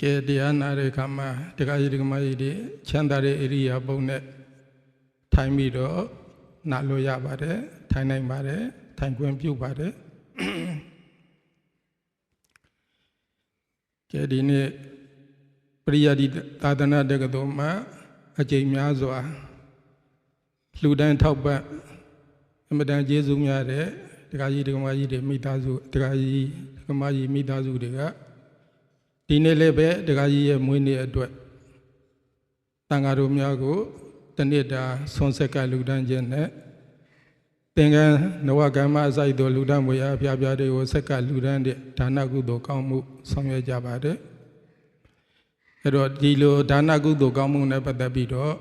ကဲတရားနာတဲ့အခါမှာတရားကြီးဒကမကြီးတွေချမ်းသာတဲ့ဣရိယာပုနဲ့ထိုင်ပြီးတော့နာလို့ရပါတယ်ထိုင်နိုင်ပါတယ်ထိုင်ခွင့်ပြုပါတယ်ကဲဒီနေ့ပရိယတိသာသနာတက္ကသိုလ်မှာအကျိန်များစွာလှူဒန်းထောက်ပံ့အမတန်ကျေးဇူးများတဲ့တရားကြီးဒကမကြီးတွေမိသားစုတရားကြီးဒကမကြီးမိသားစုတွေက ဒီနေ့လည်းပဲတရားကြီးရဲ့မွေးနေ့အတွက်တန်ဃာတော်များကိုတနေ့တာဆွန်ဆက်ကလှူဒန်းခြင်းနဲ့သင်္ကန်းနဝကမ္မအစိုက်တော်လှူဒန်းမွေအားဖျားဖျားတွေကိုဆက်ကလှူဒန်းတဲ့ဒါနကုသိုလ်ကောင်းမှုဆောင်ရွက်ကြပါတယ်အဲ့တော့ဒီလိုဒါနကုသိုလ်ကောင်းမှုနဲ့ပတ်သက်ပြီးတော့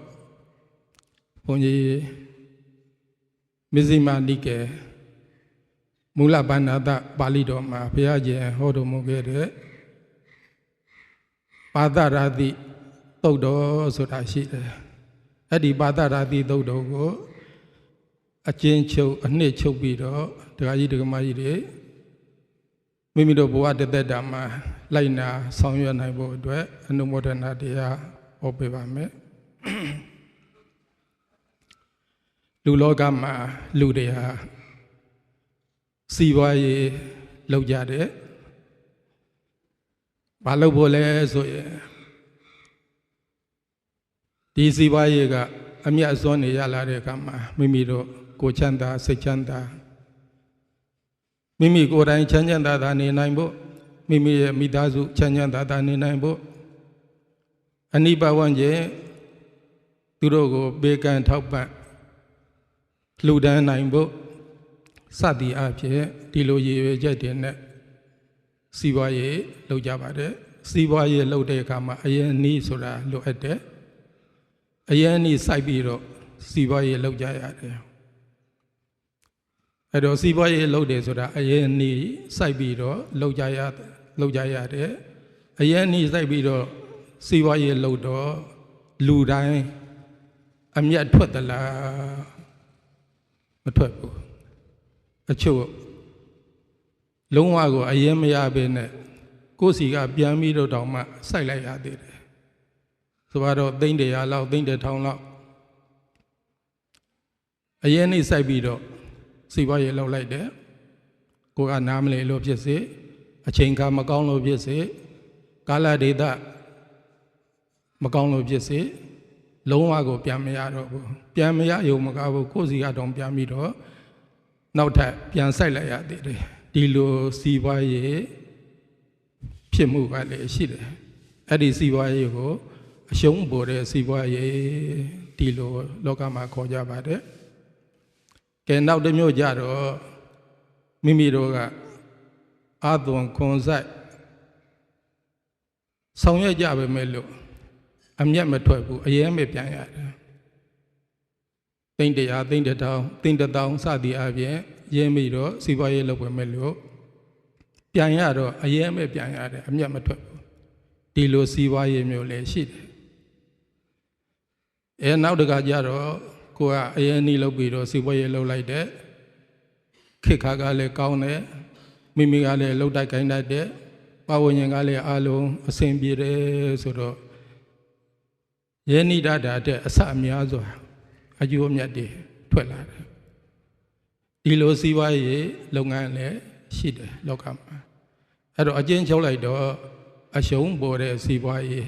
ဘုန်းကြီးမဇ္ဈိမနိကေမူလဗန္နာတပါဠိတော်မှာဘုရားကျင်ဟောတော်မူခဲ့တဲ့ ပါဒရာတိသုတ်တော်ဆိုတာရှိတယ်အဲ့ဒီပါဒရာတိသုတ်တော်ကိုအကျဉ်းချုပ်အနှစ်ချုပ်ပြီးတော့ဒကာကြီးဒကာမကြီးတွေမိမိတို့ဘဝတသက်တာမှာလိုက်နာဆောင်ရွက်နိုင်ဖို့အတွက်အနုမောဒနာတရားဟောပေးပါမယ်လူလောကမှာလူတွေဟာစီးပွားရေးလုပ်ကြတယ် ဘာလုပ်ဖို့လဲဆိုရင်ဒီစီးပွားရေးကအမြတ်အစွန်းနေရလာတဲ့အခါမှာမိမိတို့ကိုယ်ချမ်းသာစိတ်ချမ်းသာမိမိကိုယ်တိုင်ချမ်းချမ်းသာသာနေနိုင်ဖို့မိမိရဲ့မိသားစုချမ်းချမ်းသာသာနေနိုင်ဖို့အနိပဝန်းကျင်သူတို့ကိုပေးကမ်းထောက်ပံ့လှူဒန်းနိုင်ဖို့စသည်အဖြစ်ဒီလိုရည်ရွယ်ချက်တွေနဲ့ စီးပွားရေးလုပ်ကြပါတယ်စီးပွားရေးလုပ်တဲ့အခါမှာအရင်နီးဆိုတာလိုအပ်တယ်အရင်နီးစိုက်ပြီးတော့စီးပွားရေးလုပ်ကြရတယ်အဲ့တော့စီးပွားရေးလုပ်တယ်ဆိုတာအရင်နီးစိုက်ပြီးတော့လုပ်ကြရလုပ်ကြရတယ်အရင်နီးစိုက်ပြီးတော့စီးပွားရေးလုပ်တော့လူတိုင်းအမျက်ထွက်သလားမထွက်ဘူးအချို့ လုံးဝကိုအရင်မရဘဲနဲ့ကိုယ်စီကပြန်ပြီးတော့တောင်မှစိုက်လိုက်ရသေးတယ်ဆိုတော့သိန်းတရာလောက်သိန်းတစ်ထောင်လောက်အရင်နေ့စိုက်ပြီးတော့စီပွားရေးလောက်လိုက်တယ်ကိုကနားမလည်လို့ဖြစ်စေအချိန်ကမကောင်းလို့ဖြစ်စေကာလဒေသမကောင်းလို့ဖြစ်စေလုံးဝကိုပြန်မရတော့ဘူးပြန်မရယုံမကားဘူးကိုယ်စီကတော့ပြန်ပြီးတော့နောက်ထပ်ပြန်ဆိုင်လိုက်ရသေးတယ် ဒီလိုစီးပွားရေးဖြစ်မှုကလည်းရှိတယ်အဲ့ဒီစီးပွားရေးကိုအရှုံးပေါ်တဲ့စီးပွားရေးဒီလိုလောကမှာခေါ်ကြပါတယ်ကဲနောက်တစ်မျိုးကြတော့မိမိတို့ကအာသွန်ခွန်ဆိုင်ဆောင်ရွက်ကြပါမယ်လို့အမျက်မထွက်ဘူးအရင်ပဲပြန်ရတယ်သိန်းတရားသိန်းတစ်ထောင်သိန်းတစ်ထောင်စသည်အပြင် ရင်းပြီးတော့စီးပွားရေးလုပ်ပဲမဲ့လို့ပြန်ရတော့အရင်ပဲပြန်ရတယ်အမျက်မထွက်ဘူးဒီလိုစီးပွားရေးမျိုးလည်းရှိတယ်အဲနောက်တကကြတော့ကိုကအရင်နီးလုပ်ပြီးတော့စီးပွားရေးလုပ်လိုက်တဲ့ခေတ်ခါကလည်းကောင်းတယ်မိမိကလည်းလှုပ်တိုက်ခိုင်းတတ်တယ်ပဝဉ္ဉ္ကလည်းအလုံးအဆင်ပြေတယ်ဆိုတော့ယေနိဒတာတဲ့အစအများစွာအကျိုးအမြတ်တွေထွက်လာတယ် ဒီလိုစီးပွားရေးလုပ်ငန်းလည်းရှိတယ်လောကမှာအဲ့တော့အကျဉ်းချုပ်လိုက်တော့အရှုံးပေါ်တဲ့စီးပွားရေး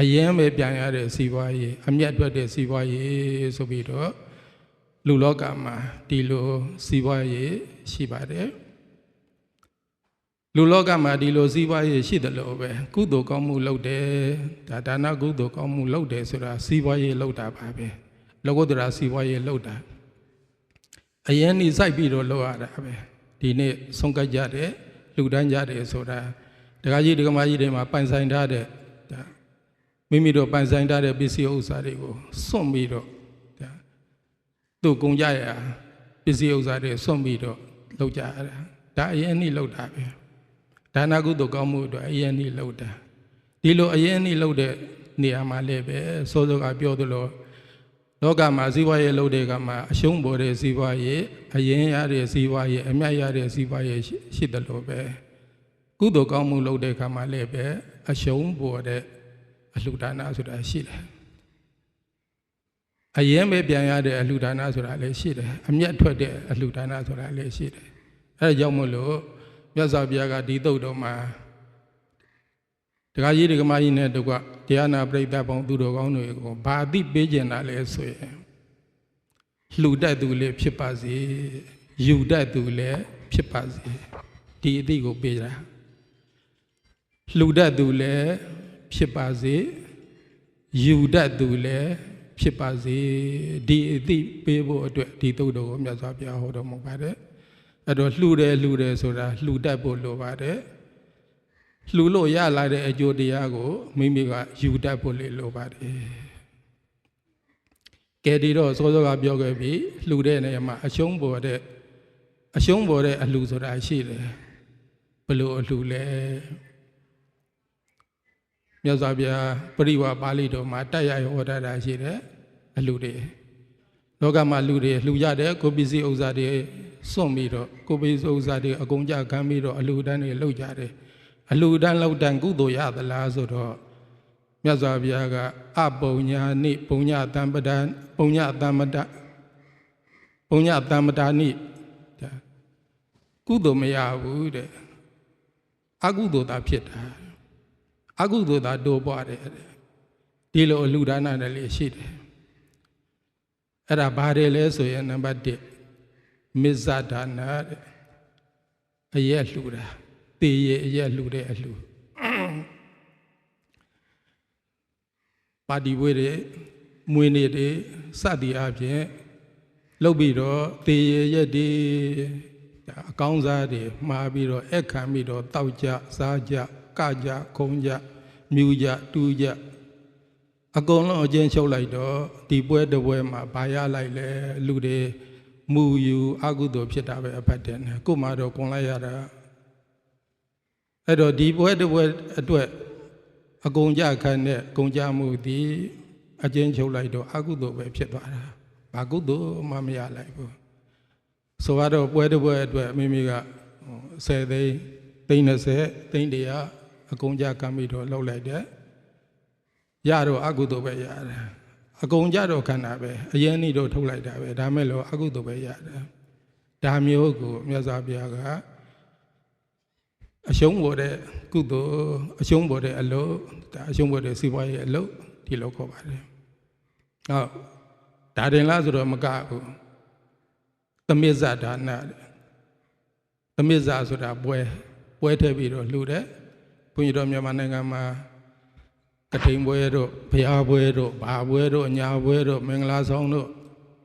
အရင်ပဲပြန်ရတဲ့စီးပွားရေးအမျက်ထွက်တဲ့စီးပွားရေးဆိုပြီးတော့လူလောကမှာဒီလိုစီးပွားရေးရှိပါတယ်လူလောကမှာဒီလိုစီးပွားရေးရှိတယ်လို့ပဲကုသိုလ်ကောင်းမှုလုပ်တယ်ဒါဒါနကုသိုလ်ကောင်းမှုလုပ်တယ်ဆိုတာစီးပွားရေးလုပ်တာပါပဲလောကုတ္တရာစီးပွားရေးလုပ်တာ အရင်နေစိုက်ပြီးတော့လုပ်ရတာပဲဒီနေ့ဆုံးကကြတဲ့လူတန်းကြတယ်ဆိုတာဒကာကြီးဒကာမကြီးတွေမှာပိုင်ဆိုင်ထားတဲ့ဒါမိမိတို့ပိုင်ဆိုင်ထားတဲ့ပစ္စည်းဥစ္စာတွေကိုစွန့်ပြီးတော့ဒါသူ့ကုန်ကြရပစ္စည်းဥစ္စာတွေစွန့်ပြီးတော့လုပ်ကြရတာဒါအရင်နေလုပ်တာပဲဒါနကုသိုလ်ကောင်းမှုအတွက်အရင်နေ့လှုပ်တာဒီလိုအရင်နေ့လှုပ်တဲ့နေရာမှာလည်းပဲစောစောကပြောသလို လောကမှာစီးပွားရေးလှုပ်တဲ့ကမှာအရှုံးပေါ်တဲ့စီးပွားရေးအရင်ရတဲ့စီးပွားရေးအမြတ်ရတဲ့စီးပွားရေးရှိတယ်လို့ပဲကုသိုလ်ကောင်းမှုလုပ်တဲ့အခါမှာလည်းပဲအရှုံးပေါ်တဲ့အလှူဒါနဆိုတာရှိတယ်အရင်ပဲပြန်ရတဲ့အလှူဒါနဆိုတာလည်းရှိတယ်အမျက်ထွက်တဲ့အလှူဒါနဆိုတာလည်းရှိတယ်အဲဒါကြောင့်မို့လို့မြတ်စွာဘုရားကဒီတုတ်တော်မှာ တခါကြီးဒကမကြီးနဲ့တကွတရားနာပရိသတ်ပေါင်းသူတော်ကောင်းတွေကိုဘာအသိပေးကျင်တာလဲဆိုရင်လှူတတ်သူလည်းဖြစ်ပါစေယူတတ်သူလည်းဖြစ်ပါစေဒီအသိကိုပေးတာလှူတတ်သူလည်းဖြစ်ပါစေယူတတ်သူလည်းဖြစ်ပါစေဒီအသိပေးဖို့အတွက်ဒီသုတ်တော်ကိုမြတ်စွာဘုရားဟောတော်မူပါတယ်အဲ့တော့လှူတယ်လှူတယ်ဆိုတာလှူတတ်ဖို့လိုပါတယ် လှူလို့ရလာတဲ့အကျိုးတရားကိုမိမိကယူတတ်ဖို့လေလိုပါတယ်ကဲဒီတော့စောစောကပြောခဲ့ပြီလှူတဲ့နေရာမှာအရှုံးပေါ်တဲ့အရှုံးပေါ်တဲ့အလှူဆိုတာရှိတယ်ဘယ်လိုအလှူလဲမြတ်စွာဘုရားပရိဝါပါဠိတော်မှာတက်ရဟောတာတာရှိတယ်အလှတွေလောကမှာလူတွေလှူရတယ်ကိုပစ္စည်းဥစ္စာတွေစွန့်ပြီးတော့ကိုပစ္စည်းဥစ္စာတွေအကုန်ကြခံပြီးတော့အလှတန်းတွေလှုပ်ကြတယ် အလှတန်းလှုပ်တန်းကုသိုလ်ရသလားဆိုတော့မြတ်စွာဘုရားကအပုံညာနိပုံညာတမ္ပဒံပုံညာတမ္မတပုံညာတမ္မတာနိကုသိုလ်မရဘူးတဲ့အကုသိုလ်သာဖြစ်တာအကုသိုလ်သာတိုးပွားတယ်ဒီလိုအလှဒါနနဲ့လေးရှိတယ်အဲ့ဒါဘာတွေလဲဆိုရင်နံပါတ်1မစ္ဆဒါနတဲ့အရက်လှူတာ တေရအရက်လှူတဲ့အလှူပါတီပွဲတွေမွေးနေ့တွေစသည်အပြင်လုပ်ပြီးတော့တေရရက်တွေအကောင်းစားတွေမှားပြီးတော့အခမ်းပြီးတော့တောက်ကြစားကြကကြခုံကြမြူကြတူးကြအကုန်လုံးအချင်းချုပ်လိုက်တော့ဒီပွဲတစ်ပွဲမှာဘာရလိုက်လဲလူတွေမူယူအကုသိုလ်ဖြစ်တာပဲအဖတ်တယ်ကို့မှာတော့ကွန်လိုက်ရတာ အဲ့တော့ဒီပွဲတစ်ပွဲအတွက်အကုန်ကြခံတဲ့ကုန်ကြမှုဒီအချင်းချုပ်လိုက်တော့အကုသိုလ်ပဲဖြစ်သွားတာဘာကုသိုလ်မှမရလိုက်ဘူးဆိုတော့ပွဲတစ်ပွဲအတွက်မိမိက10သိန်းသိန်း30သိန်း100အကုန်ကြကမ်းပြီးတော့လှုပ်လိုက်တယ်ရတော့အကုသိုလ်ပဲရတယ်အကုန်ကြတော့ခန္ဓာပဲအရင်နေ့တော့ထုတ်လိုက်တာပဲဒါမဲ့လို့အကုသိုလ်ပဲရတယ်ဒါမျိုးကိုမြတ်စွာဘုရားက အရှုံးပေါ်တဲ့ကုသိုလ်အရှုံးပေါ်တဲ့အလုပ်ဒါအရှုံးပေါ်တဲ့စီးပွားရေးအလုပ်ဒီလိုခေါ်ပါတယ်ဟုတ်ဒါတင်လားဆိုတော့မကဘူးသမစ္ဆဒါနသမစ္ဆဆိုတာပွဲပွဲထည့်ပြီးတော့လှူတယ်ဘုန်းကြီးတို့မြန်မာနိုင်ငံမှာကထိန်ပွဲတို့ဘုရားပွဲတို့ဘာပွဲတို့ညာပွဲတို့မင်္ဂလာဆောင်တို့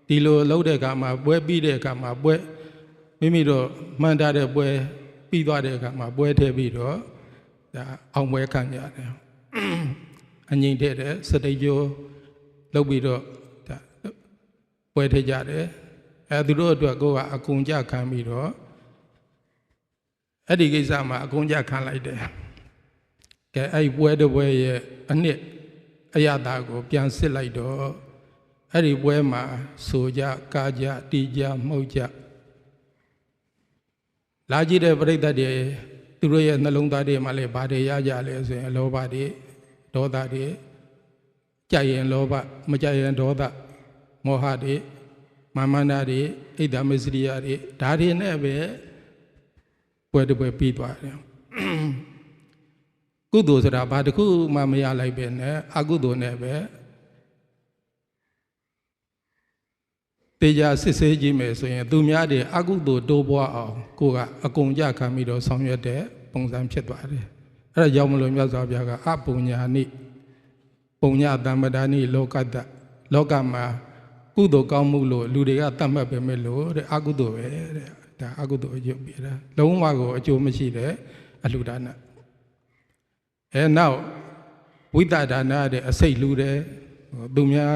ဒီလိုလုပ်တဲ့အခါမှာပွဲပြီးတဲ့အခါမှာပွဲမိမိတို့မှန်တာတဲ့ပွဲ ပြီးသွားတဲ့အခါမှာပွဲထည့်ပြီးတော့ဒါအောင်ပွဲခံကြတယ်အငိမ့်တဲ့တဲ့စတိတ်ကျိုးလုပ်ပြီးတော့ဒါပွဲထည့်ကြတယ်အဲသူတို့အတွက်ကိုကအကုန်ကြခံပြီးတော့အဲ့ဒီကိစ္စမှာအကုန်ကြခံလိုက်တယ်ကဲအဲ့ပွဲတစ်ပွဲရဲ့အနှစ်အရသာကို ပြန်စစ်လိုက်တော့အဲ့ဒီပွဲမှာဆိုကြကာကြတီကြမှုတ်ကြ လာကြည့်တဲ့ပြိတ္တတွေသူတို့ရဲ့နှလုံးသားတွေမှာလည်းဘာတွေရကြလဲဆိုရင်လောဘတွေဒေါသတွေကြိုက်ရင်လောဘမကြိုက်ရင်ဒေါသမောဟတွေမာမနာတွေဣဒ္ဓမစ္စရိယတွေဒါတွေနဲ့ပဲပွဲတစ်ပွဲပြီးသွားတယ်ကုသိုလ်ဆိုတာဘာတစ်ခုမှမရလိုက်ပဲနဲ့အကုသိုလ်နဲ့ပဲ တေချာစစ်ဆေးကြည့်မယ်ဆိုရင် သူများတွေအကုသိုလ်တိုးပွားအောင်ကိုကအကုန်ကြခံပြီးတော့ဆောင်ရွက်တဲ့ပုံစံဖြစ်သွားတယ်အဲဒါကြောင့်မလို့မြတ်စွာဘုရားကအပုညာနိပုံညတမ္ပဒါနိလောကတ္တလောကမှာကုသိုလ်ကောင်းမှုလို့လူတွေကတတ်မှတ်ပေမဲ့လို့တဲ့အကုသိုလ်ပဲတဲ့ဒါအကုသိုလ်အကျိုးပြတာလုံးဝကိုအကျိုးမရှိတဲ့အလှူဒါနအဲနောက်ဝိတဒါနတဲ့အစိတ်လူတယ်သူများ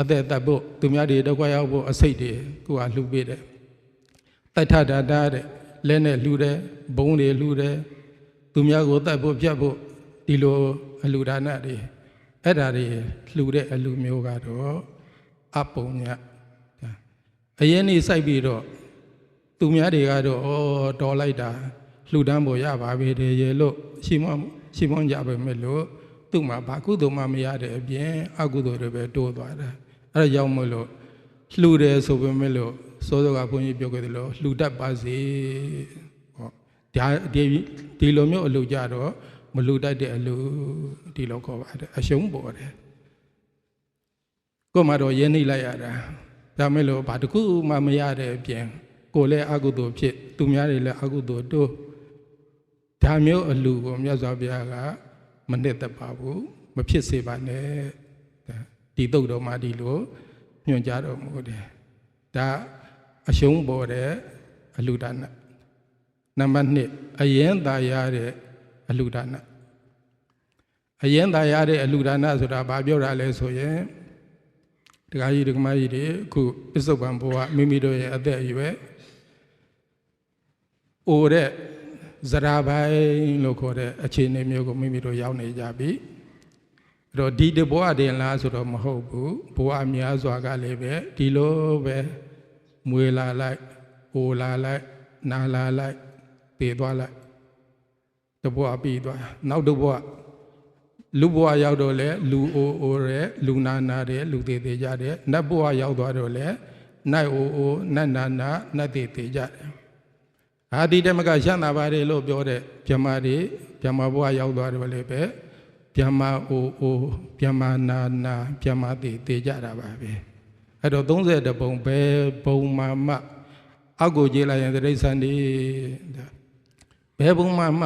အသက်တတ်ဖို့သူများတွေတော့ခွာရောက်ဖို့အစိတ်တွေကိုကလှူပေးတယ်တထဒါနတဲ့လဲနဲ့လှူတယ်ဘုံတွေလှူတယ်သူများကိုတတ်ဖို့ပြတ်ဖို့ဒီလိုအလှူဒါနတွေအဲ့ဒါတွေလှူတဲ့အလှူမျိုးကတော့အပုံညအရင်နေစိုက်ပြီးတော့သူများတွေကတော့ဩတော်လိုက်တာလှူဒန်းဖို့ရပါပြီတည်းရေလို့ရှိမရှင်းမွန်ကြပဲမဲ့လို့သူ့မှာဘာကုသိုလ်မှမရတဲ့အပြင်အကုသိုလ်တွေပဲတိုးသွားတာ အဲ့ဒါကြောင့်မလို့လှူတယ်ဆိုပေမဲ့လို့စောစောကဘုန်းကြီးပြောခဲ့သလိုလှူတတ်ပါစေဟောဒါဒီဒီလိုမျိုးအလှူကြတော့မလှူတတ်တဲ့အလှူဒီလိုခေါ်ပါတယ်အရှုံးပေါ်တယ်ကို့မှာတော့ရင်းနှိလိုက်ရတာဒါမဲ့လို့ဘာတစ်ခုမှမရတဲ့အပြင်ကိုယ်လည်းအကုသိုလ်ဖြစ်သူများတွေလည်းအကုသိုလ်တိုးဒါမျိုးအလှကိုမြတ်စွာဘုရားကမနှစ်သက်ပါဘူးမဖြစ်စေပါနဲ့ ဒီတုတ်တော်မှာဒီလိုညွှန်ကြားတော်မူတယ်ဒါအရှုံးပေါ်တဲ့အလှဒါနနံပါတ်1အရင်သာရတဲ့အလှဒါနအရင်သာရတဲ့အလှဒါနဆိုတာဘာပြောတာလဲဆိုရင်ဒကာကြီးဒကာမကြီးတွေအခုပစ္စုပန်ဘုရားမိမိတို့ရဲ့အသက်အရွယ်အိုတဲ့ဇရာပိုင်းလို့ခေါ်တဲ့အခြေအနေမျိုးကိုမိမိတို့ရောက်နေကြပြီ အဲ့တော့ဒီတဘဝတင်လားဆိုတော့မဟုတ်ဘူးဘဝများစွာကလည်းပဲဒီလိုပဲမွေလာလိုက်အိုလာလိုက်နာလာလိုက်တည်သွားလိုက်တဘဝပြီးသွားနောက်တဘဝလူဘဝရောက်တော့လေလူအိုအိုရဲလူနာနာတဲ့လူသေးသေးကြတဲ့နတ်ဘဝရောက်သွားတော့လေနတ်အိုအိုနတ်နာနာနတ်သေးသေးကြတယ်အာဒီတမကရှမ်းသာပါတယ်လို့ပြောတဲ့ဗြဟ္မာတွေဗြဟ္မာဘဝရောက်သွားတော့လေပဲ ဗြဟ္မာအိုအိုဗြဟ္မာနာနာဗြဟ္မာသေးသေးကြတာပါပဲအဲ့တော့30ပုံပဲဘုံမာမအောက်ကိုကြည့်လိုက်ရင်တိရစ္ဆာန်တွေဘယ်ဘုံမာမ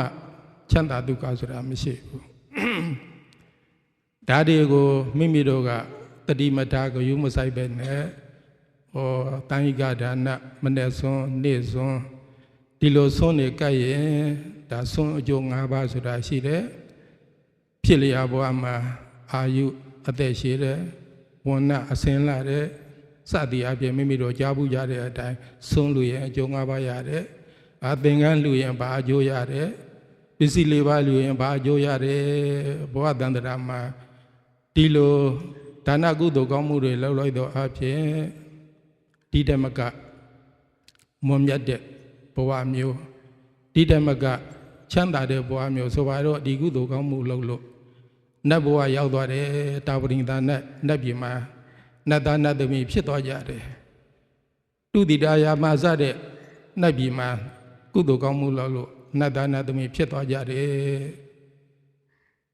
ချမ်းသာဒုက္ခဆိုတာမရှိဘူးဒါတွေကိုမိမိတို့ကတတိမထာကိုယူမဆိုင်ပဲနဲ့ဟောတန်ဟိကဒါနမနဲ့စွန်းနေ့စွန်းဒီလိုစွန်းနေကြရင်ဒါစွန်းအကျိုး၅ပါးဆိုတာရှိတယ် ဖြစ်လျာဘဝမှာအာယုအသက်ရှိတယ်ဝဏ္ဏအစင်းလာတဲ့စသည်အပြင်မိမိတို့ကြားဘူးကြတဲ့အတိုင်းစွန်းလူရဲ့အကျိုး၅ပါးရတယ်အသင်္ကန်းလူရင်ဘာအကျိုးရတယ်ပစ္စည်းလေးပါးလူရင်ဘာအကျိုးရတယ်ဘဝတန္တရာမှာဒီလိုဒါနကုသိုလ်ကောင်းမှုတွေလုပ်လိုက်တော့အဖြစ်ဒီဓမ္မကမွန်မြတ်တဲ့ဘဝမျိုးဒီဓမ္မကချမ်းသာတဲ့ဘဝမျိုးဆိုပါတော့ဒီကုသိုလ်ကောင်းမှုလုပ်လို့ နတ်ဘဝရောက်သွားတယ်တာဝရိန်သာနတ်နတ်ပြည်မှာနတ်သားနတ်သမီးဖြစ်သွားကြတယ်တုတိတာယာမစတဲ့နတ်ပြည်မှာကုသိုလ်ကောင်းမှုလုပ်လို့နတ်သားနတ်သမီးဖြစ်သွားကြတယ်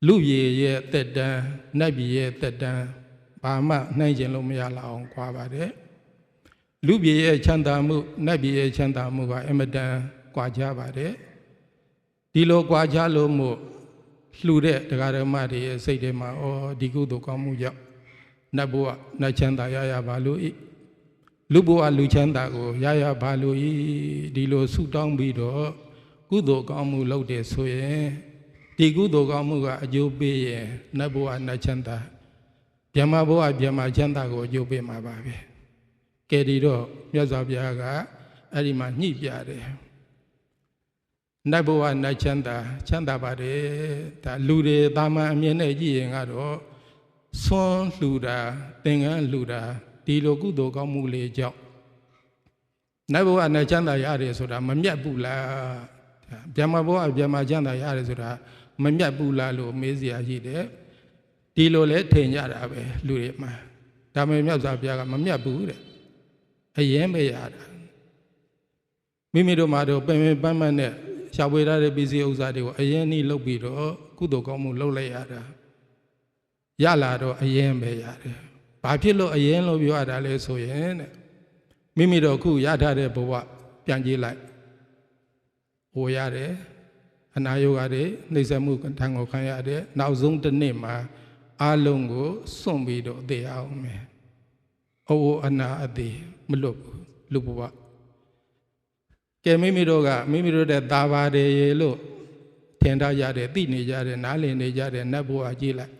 လူပြည်ရဲ့တက်တန်းနတ်ပြည်ရဲ့တက်တန်းဘာမှနှိုင်းကျင်လို့မရလောက်အောင်ခွာပါတယ်လူပြည်ရဲ့ချမ်းသာမှုနတ်ပြည်ရဲ့ချမ်းသာမှုကအမတန်ကွာခြားပါတယ်ဒီလိုကွာခြားလို့မို့ လှူတဲ့တရားဓမ္မတွေရဲ့စိတ်ထဲမှာဩဒီကုသိုလ်ကောင်းမှုကြောင့်နတ်ဘဝနတ်ချမ်းသာရရပါလို့ဤလူဘဝလူချမ်းသာကိုရရပါလို့ဤဒီလိုဆုတောင်းပြီးတော့ကုသိုလ်ကောင်းမှုလုပ်တယ်ဆိုရင်ဒီကုသိုလ်ကောင်းမှုကအကျိုးပေးရင်နတ်ဘဝနတ်ချမ်းသာဗျမဘဝဗျမချမ်းသာကိုအကျိုးပေးမှာပါပဲကဲဒီတော့မြတ်စွာဘုရားကအဲ့ဒီမှာညှိပြတယ် နတ်ဘဝနတ်ချမ်းသာချမ်းသာပါတယ်ဒါလူတွေတာမန်အမြင်နဲ့ကြည့်ရင်ကတော့ဆွန်းလှူတာသင်္ကန်းလှူတာဒီလိုကုသိုလ်ကောင်းမှုလေးကြောင့်နတ်ဘဝနတ်ချမ်းသာရတယ်ဆိုတာမမြတ်ဘူးလားဗျမဘဝဗျမချမ်းသာရတယ်ဆိုတာမမြတ်ဘူးလားလို့မေးစရာရှိတယ်ဒီလိုလဲထင်ကြတာပဲလူတွေမှာဒါပေမဲ့မြတ်စွာဘုရားကမမြတ်ဘူးတဲ့အရင်ပဲရတာမိမိတို့မှာတော့ပင်ပင်ပန်းပန်းနဲ့ ရှားပွေရတဲ့ပစ္စည်းဥစ္စာတွေကိုအရင်နှိလုတ်ပြီးတော့ကုသိုလ်ကောင်းမှုလုပ်လိုက်ရတာရလာတော့အရင်ပဲရတယ်ဘာဖြစ်လို့အရင်လို့ပြောရတာလဲဆိုရင်တဲ့မိမိတို့ခုရထားတဲ့ဘဝပြန်ကြည့်လိုက်ဟိုရတယ်အနာယောဂတွေနှိမ့်ဆက်မှုတန်ကိုခံရတဲ့နောက်ဆုံးတစ်နေ့မှာအလုံးကိုစွန့်ပြီးတော့သိအောင်မယ်။အိုးအနာအသေးမလွတ်ဘူးလူဘဝ ကဲမိမိတို့ကမိမိတို့တဲ့သာပါတယ်ရေလို့ထင်ထားကြတယ်သိနေကြတယ်နားလည်နေကြတယ်နတ်ဘဝကြည့်လိုက်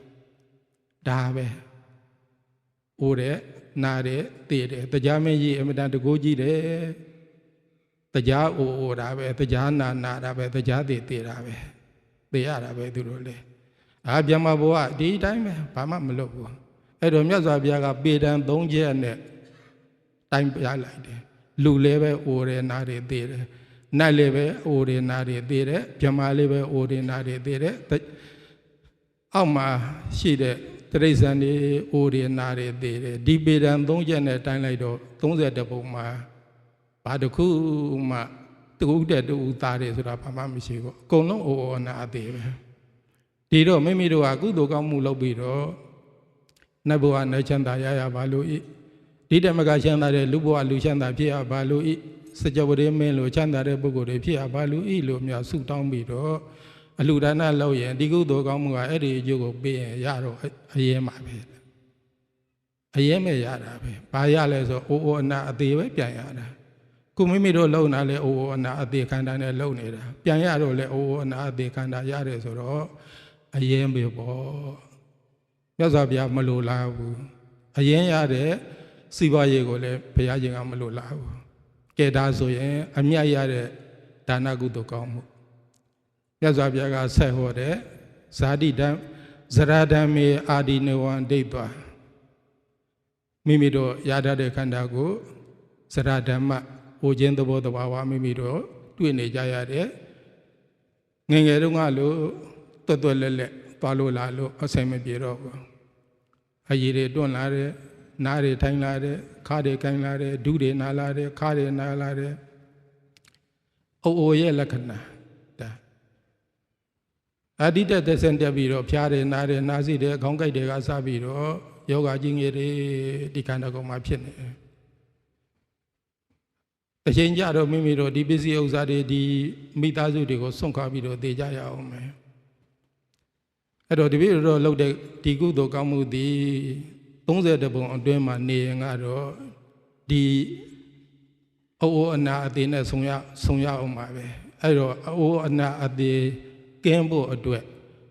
ဒါပဲ။အိုးတဲ့နားတဲ့သိတယ်တရားမင်းကြီးအမတန်တကိုးကြီးတယ်တရားအိုအိုတာပဲတရားနာနာတာပဲတရားသိသိတာပဲသိရတာပဲသူတို့လေအာဗျမဘဝဒီတိုင်းပဲဘာမှမလုပ်ဘူးအဲ့တော့မြတ်စွာဘုရားကပေတံ၃ချက်နဲ့တိုင်းပြလိုက်တယ် လူလည်းပဲအိုတယ်နားတယ်သိတယ်နတ်လည်းပဲအိုတယ်နာတယ်သေးတယ်ဗြဟ္မာလည်းပဲအိုတယ်နာတယ်သေးတယ်အောက်မှာရှိတဲ့တရိษံတွေအိုတယ်နာတယ်သေးတယ်ဒီပေဒံ၃ချက်နဲ့တိုင်းလိုက်တော့30ပုံမှာဘာတစ်ခုမှတူတဲ့တူသားတယ်ဆိုတာဘာမှမရှိဘူးအကုန်လုံးအိုအိုနာသေးပဲဒီတော့မိမိတို့ကကုသိုလ်ကောင်းမှုလုပ်ပြီးတော့နတ်ဘဝနဲ့ချမ်းသာရရပါလို့ဤ ဒီတမကချမ်းသာတဲ့လူဘဝလူချမ်းသာဖြစ်ရပါလို့ဤစကြဝဠာမင်းလိုချမ်းသာတဲ့ပုဂ္ဂိုလ်တွေဖြစ်ရပါလို့ဤလိုများဆုတောင်းပြီးတော့အလှဒါနလုပ်ရင်ဒီကုသိုလ်ကောင်းမှုကအဲ့ဒီအကျိုးကိုပေးရင်ရတော့အရင်မှာပဲအရင်မဲ့ရတာပဲဘာရလဲဆိုအိုးအိုးအနာအသေးပဲပြန်ရတာခုမိမိတို့လုံနာလဲအိုးအိုးအနာအသေးခန္ဓာနဲ့လုံနေတာပြန်ရတော့လဲအိုးအိုးအနာအသေးခန္ဓာရတယ်ဆိုတော့အရင်ပဲပေါ့မြတ်စွာဘုရားမလိုလားဘူးအရင်ရတဲ့ စီးပွားရေးကိုလည်းဘုရားရှင်ကမလိုလားဘူးကဲဒါဆိုရင် အမြတ်ရတဲ့ဒါနကုသိုလ်ကောင်းမှုမြတ်စွာဘုရားကဆက်ဟောတဲ့ဇာတိတံဇရာဓမ္မေအာဒီနဝံဒိဋ္ဌာမိမိတို့ရတတ်တဲ့ခန္ဓာကိုဇရာဓမ္မဟိုခြင်းသဘောတဘာဝမိမိတို့တွေ့နေကြရတဲ့ငယ်ငယ်တုန်းကလို့တွတ်တွတ်လက်လက်သွားလို့လာလို့အဆိုင်မပြေတော့ဘူးအကြီးတွေတွန့်လာတဲ့ နားတွေထိုင်လာတဲ့ခါးတွေကိုင်းလာတဲ့ဒုတွေနာလာတဲ့ခါးတွေနာလာတဲ့အိုအိုရဲ့လက္ခဏာဒါအတိတက်သက်ဆန်တက်ပြီးတော့ဖျားတယ်နားတယ်နားစီတယ်ခေါင်းကိုက်တွေကစပြီးတော့ယောဂကြီးငယ်တွေဒီခန္ဓာကိုယ်မှာဖြစ်နေတယ်အချိန်ကြတော့မိမိတို့ဒီပစ္စည်းဥစ္စာတွေဒီမိသားစုတွေကိုစွန့်ခွာပြီးတော့တည်ကြရအောင်မယ်အဲ့တော့ဒီပြည့်တော့လှုပ်တဲ့ဒီကုသိုလ်ကောင်းမှုသည် 30ပုံအတွင်းမှာနေရင်ကတော့ဒီအိုးအိုးအနာအသေးနဲ့ဆုံရဆုံရအောင်ပါပဲအဲ့တော့အိုးအနာအသေးကင်းဖို့အတွက်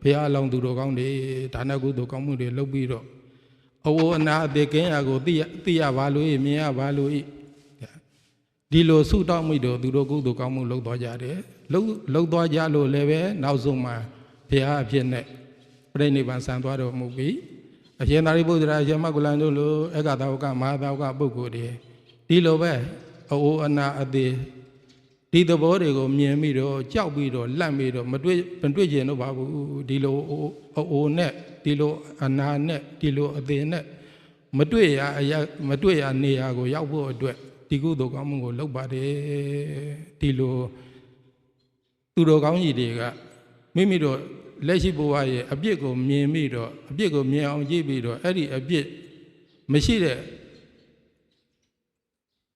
ဘုရားအလောင်းသူတော်ကောင်းတွေဒါနကုသိုလ်ကောင်းမှုတွေလုပ်ပြီးတော့အိုးအိုးအနာအသေးကင်းရကိုသိရသိရပါလို့မြင်ရပါလို့ဒီလိုဆုတောင်းမိတော့သူတို့ကုသိုလ်ကောင်းမှုလုပ်သွားကြတယ်လုပ်လုပ်သွားကြလို့လည်းပဲနောက်ဆုံးမှာဘုရားအဖြစ်နဲ့ပြိဋိဘံဆံသွားတော်မူပြီး အရှင်သာရိပုတ္တရာအရှင်မကုလန်တို့လိုအက္ခသာဝကမဟာသာဝကပုဂ္ဂိုလ်တွေဒီလိုပဲအိုးအနာအသေးဒီသဘောတွေကိုမြင်ပြီးတော့ကြောက်ပြီးတော့လန့်ပြီးတော့မတွေ့မတွေ့ကျင်တော့ပါဘူးဒီလိုအိုးနဲ့ဒီလိုအနာနဲ့ဒီလိုအသေးနဲ့မတွေ့ရအရမတွေ့ရနေရာကိုရောက်ဖို့အတွက်ဒီကုသိုလ်ကောင်းမှုကိုလုပ်ပါတယ်ဒီလိုသူတော်ကောင်းကြီးတွေကမိမိတို့ လက်ရှိဘဝရဲ့အပြစ်ကိုမြင်ပြီးတော့အပြစ်ကိုမြင်အောင်ကြည့်ပြီးတော့အဲ့ဒီအပြစ်မရှိတဲ့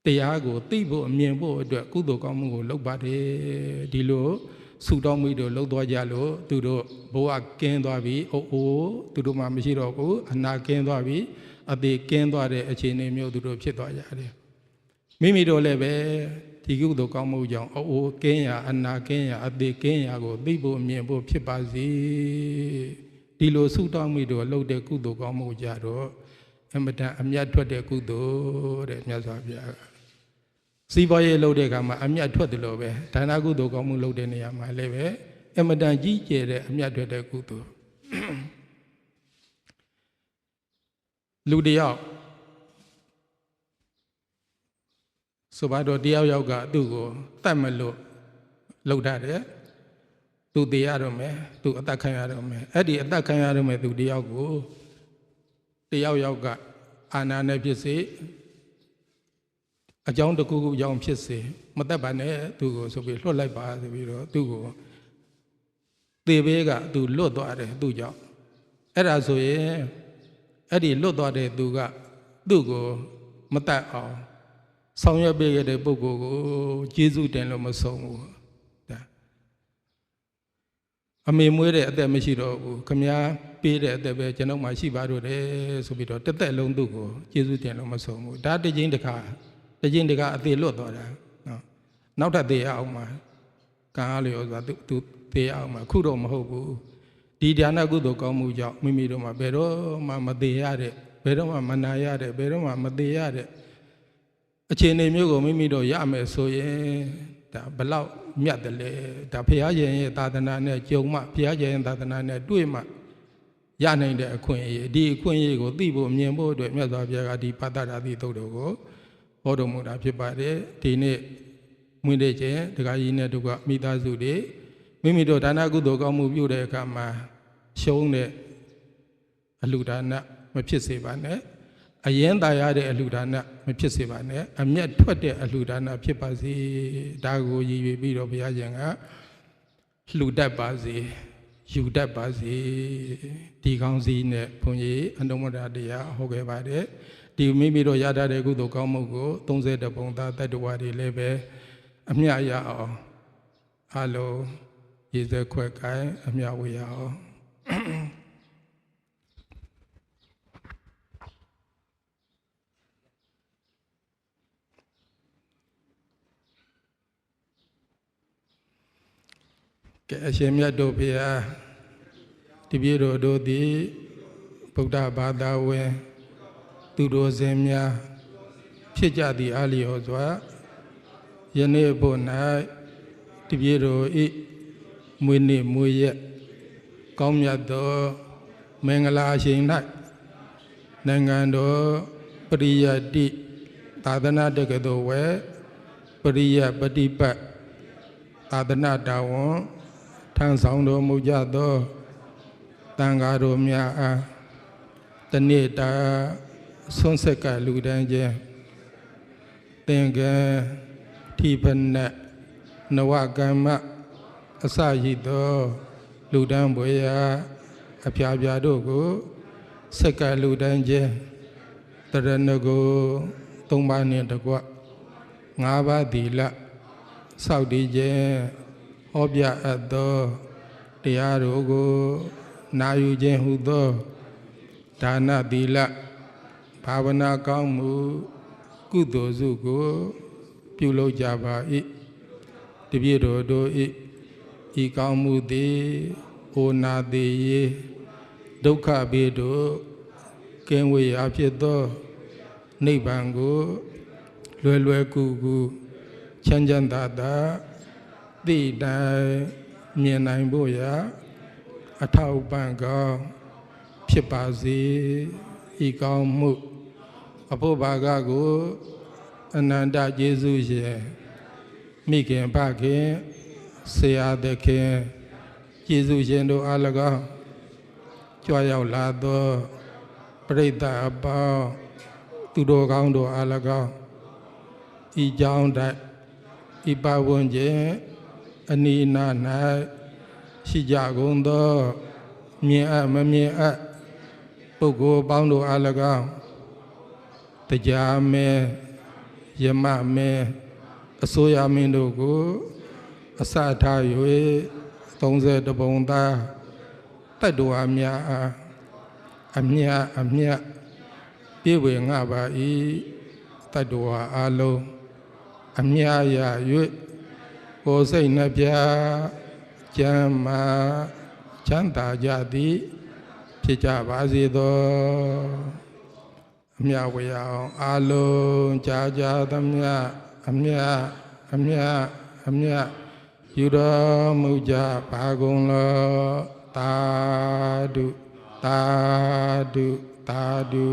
တရားကိုသိဖို့အမြင်ဖို့အတွက်ကုသိုလ်ကောင်းမှုကိုလုပ်ပါတယ်ဒီလိုဆူတောင်းမိတို့လှုပ်သွားကြလို့သူတို့ဘဝကင်းသွားပြီအိုးအိုးသူတို့မှမရှိတော့ဘူးအနာကင်းသွားပြီအသေးကင်းသွားတဲ့အခြေအနေမျိုးသူတို့ဖြစ်သွားကြတယ်မိမိတို့လည်းပဲ ဒီကုသိုလ်ကောင်းမှုကြောင့်အိုးကင်းရာအနာကင်းရာအသေးကင်းရာကိုသိဖို့မြင်ဖို့ဖြစ်ပါစေဒီလိုဆုတောင်းမိတို့လှုပ်တဲ့ကုသိုလ်ကောင်းမှုကြတော့အမတန်အမြတ်ထွက်တဲ့ကုသိုလ်တဲ့မြတ်စွာဘုရားကစီးပွားရေးလုပ်တဲ့အခါမှာအမြတ်ထွက်တယ်လို့ပဲဒါနကုသိုလ်ကောင်းမှုလုပ်တဲ့နေရာမှာလည်းပဲအမတန်ကြီးကျယ်တဲ့အမြတ်ထွက်တဲ့ကုသိုလ်လူတယောက် ဆိုပါတော့တယောက်ယောက်ကသူ့ကိုတတ်မလို့လှုပ်တတ်တယ်သူတည်ရတော့မယ်သူအသက်ခံရတော့မယ်အဲ့ဒီအသက်ခံရတော့မယ်သူတယောက်ကိုတယောက်ယောက်ကအာနာနဲ့ဖြစ်စေအကြောင်းတစ်ခုခုကြောင့်ဖြစ်စေမသက်ပါနဲ့သူကိုဆိုပြီးလွတ်လိုက်ပါဆိုပြီးတော့သူ့ကိုသေဘေးကသူလွတ်သွားတယ်သူ့ကြောင့်အဲ့ဒါဆိုရင်အဲ့ဒီလွတ်သွားတဲ့သူကသူ့ကိုမတတ်အောင် ဆောင်ရွက်ပေးခဲ့တဲ့ပုဂ္ဂိုလ်ကိုကျေးဇူးတင်လို့မဆုံးဘူးဒါအမေမွေးတဲ့အသက်မရှိတော့ဘူးခမည်းပေးတဲ့အသက်ပဲကျွန်တော်မှရှိပါတော့တယ်ဆိုပြီးတော့တစ်သက်လုံးသူ့ကိုကျေးဇူးတင်လို့မဆုံးဘူးဒါတစ်ချင်းတစ်ခါတစ်ချင်းတစ်ခါအသေးလွတ်သွားတာနော်နောက်ထပ်သေးအောင်မှာကံအားလျော်စွာသူသူသေးအောင်မှာခုတော့မဟုတ်ဘူးဒီဒါနကုသိုလ်ကောင်းမှုကြောင့်မိမိတို့မှာဘယ်တော့မှမသေးရတဲ့ဘယ်တော့မှမနာရတဲ့ဘယ်တော့မှမသေးရတဲ့ အခြေအနေမျိုးကိုမိမိတို့ရမယ်ဆိုရင်ဒါဘလောက်မြတ်တယ်လေဒါဘုရားရှင်ရဲ့သာသနာနဲ့ကြုံမှဘုရားရှင်ရဲ့သာသနာနဲ့တွေ့မှရနိုင်တဲ့အခွင့်အရေးဒီအခွင့်အရေးကိုသိဖို့မြင်ဖို့အတွက်မြတ်စွာဘုရားကဒီပတ္တရာတိသုတ်တော်ကိုဟောတော်မူတာဖြစ်ပါတယ်ဒီနေ့မွေးတဲ့ခြင်းဒကာကြီးနဲ့တို့ကမိသားစုတွေမိမိတို့ဒါနကုသိုလ်ကောင်းမှုပြုတဲ့အခါမှာရှုံးတဲ့အလှူဒါနမဖြစ်စေပါနဲ့ အရင်ตายရတဲ့အလှူဒါနမဖြစ်စေပါနဲ့အမျက်ထွက်တဲ့အလှူဒါနဖြစ်ပါစေဒါကိုရည်ရွယ်ပြီးတော့ဘုရားရှင်ကလှူတတ်ပါစေယူတတ်ပါစေဒီကောင်းစီနဲ့ဘုန်းကြီးအနုမဒတရားဟောခဲ့ပါတယ်ဒီမိမိတို့ရတတ်တဲ့ကုသိုလ်ကောင်းမှုကို30ပုံသားတတ္တဝါတွေလည်းပဲအမျှရအောင်အလုံးရေစက်ခွက်ကိုင်းအမျှဝေရအောင် အရှင်မြတ်တို့ဘုရားတပည့်တော်တို့သည်ဗုဒ္ဓဘာသာဝင်သူတော်စင်များဖြစ်ကြသည့်အလျော်စွာယနေ့ဘု၌တပည့်တော်ဤမွေးနေ့မွေးရက်ကောင်းမြတ်သောမင်္ဂလာအရှင်၌နိုင်ငံတော်ပရိယတ္တိသာသနာတက္ကသိုလ်ဝဲပရိယပฏิပတ်သာသနာတော်ဝန် ထမ်းဆောင်တော်မူကြသောတန်ဃာတော်များအားတနေ့တာဆွန်းဆက်ကလူတန်းချင်းသင်္ကန်းထိဖနက်နဝကမ္မအစရှိသော လူတန်းပွေရာအပြာပြာတို့ကိုဆက်ကလူတန်းချင်းတရဏဂုသုံးပါးနှင့်တကွငါးပါးသီလစောက်တည်ခြင်း ဟောပြအပ်သောတရားတို့ကိုနာယူခြင်းဟုသောဒါနသီလဘာဝနာကောင်းမှု ကုသိုလ်စုကို ပြုလုပ်ကြပါ၏တပြည့်တော်တို့၏ဤကောင်းမှုသည်အိုနာသေးရေဒုက္ခဘေးတို့ကင်းဝေရာဖြစ်သောနိဗ္ဗာန်ကို လွယ်လွယ်ကူကူချမ်းချမ်းသာသာ သိတိုင်းမြင်နိုင်ဖို့ရာအထောက်ပံ့ကောင်းဖြစ်ပါစေဤကောင်းမှုအဖို့ဘာကကိုအနန္တကျေးဇူးရှင်မိခင်ဖခင်ဆရာသခင်ကျေးဇူးရှင်တို့အား၎င်းကြွားရောက်လာသောပရိသတ်အပေါင်းသူတော်ကောင်းတို့အား၎င်းဤကြောင်းတိုက်ဤပဝန်းကျင် အနိနာ၌ရှိကြကုန်သောမြင်အပ်မမြင်အပ်ပုဂ္ဂိုလ်ပေါင်းတို့အား၎င်းတရားမဲယမမဲအစိုးရမင်းတို့ကိုအစထား၍30ပုံသားတတ္တဝါများအားအမြတ်အမြတ်ပြေဝေငှပါ၏တတ္တဝါအလုံးအမြတ်ရ၍ ကိုယ်စိတ်နှပြကျမ်းမာချမ်းသာကြသည်ဖြစ်ကြပါစေသောအမြဝေအောင်အာလုံးကြာကြာသမျှအမြအမြအမြယူတော်မူကြပါကုန်လောသာဓုသာဓုသာဓု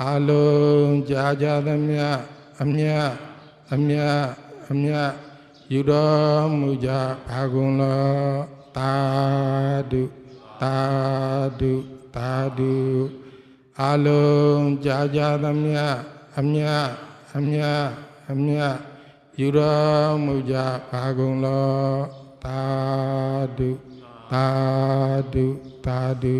အာလုံးကြာကြာသမျှအမြအမြအမြ ယူတော်မူကြပါကုန်လောသာဓုသာဓုသာဓုအလုံးကြာကြာသမျှအမြအမြအမြယူတော်မူကြပါကုန်လောသာဓုသာဓုသာဓု